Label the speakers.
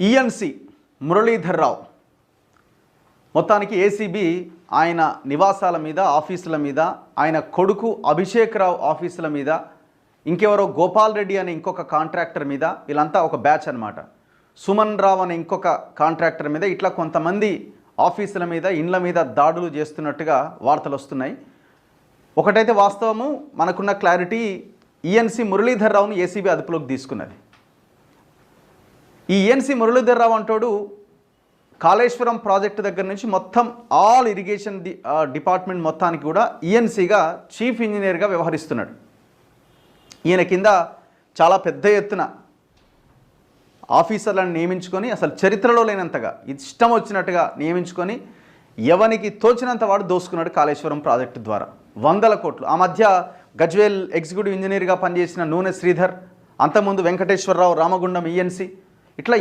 Speaker 1: ENC Muralidhar Rao మొత్తానికి ACB ఆయన నివాసాల మీద ఆఫీసుల మీద ఆయన కొడుకు అభిషేక్ రావు ఆఫీసుల మీద ఇంకెవరో గోపాల్ రెడ్డి అనే ఇంకొక కాంట్రాక్టర్ మీద వీళ్ళంతా ఒక బ్యాచ్ అనమాట సుమన్ రావు అనే ఇంకొక కాంట్రాక్టర్ మీద ఇట్లా కొంతమంది ఆఫీసుల మీద ఇండ్ల మీద దాడులు చేస్తున్నట్టుగా వార్తలు వస్తున్నాయి. ఒకటైతే వాస్తవము మనకున్న క్లారిటీ ఈఎన్సి మురళీధర్ రావును ఏసీబీ అదుపులోకి తీసుకున్నది. ఈ ఈఎన్సి మురళీధర్రావు అంటాడు కాళేశ్వరం ప్రాజెక్టు దగ్గర నుంచి మొత్తం ఆల్ ఇరిగేషన్ డిపార్ట్మెంట్ మొత్తానికి కూడా ఈఎన్సీగా చీఫ్ ఇంజనీర్గా వ్యవహరిస్తున్నాడు. ఈయన కింద చాలా పెద్ద ఎత్తున ఆఫీసర్లను నియమించుకొని అసలు చరిత్రలో లేనంతగా ఇష్టం వచ్చినట్టుగా నియమించుకొని ఎవనికి తోచినంత వాడు దోసుకున్నాడు కాళేశ్వరం ప్రాజెక్టు ద్వారా. వందల కోట్లు. ఆ మధ్య గజ్వేల్ ఎగ్జిక్యూటివ్ ఇంజనీర్గా పనిచేసిన నూనె శ్రీధర్ అంతకుముందు వెంకటేశ్వరరావు రామగుండం ఈఎన్సీ ఇట్లా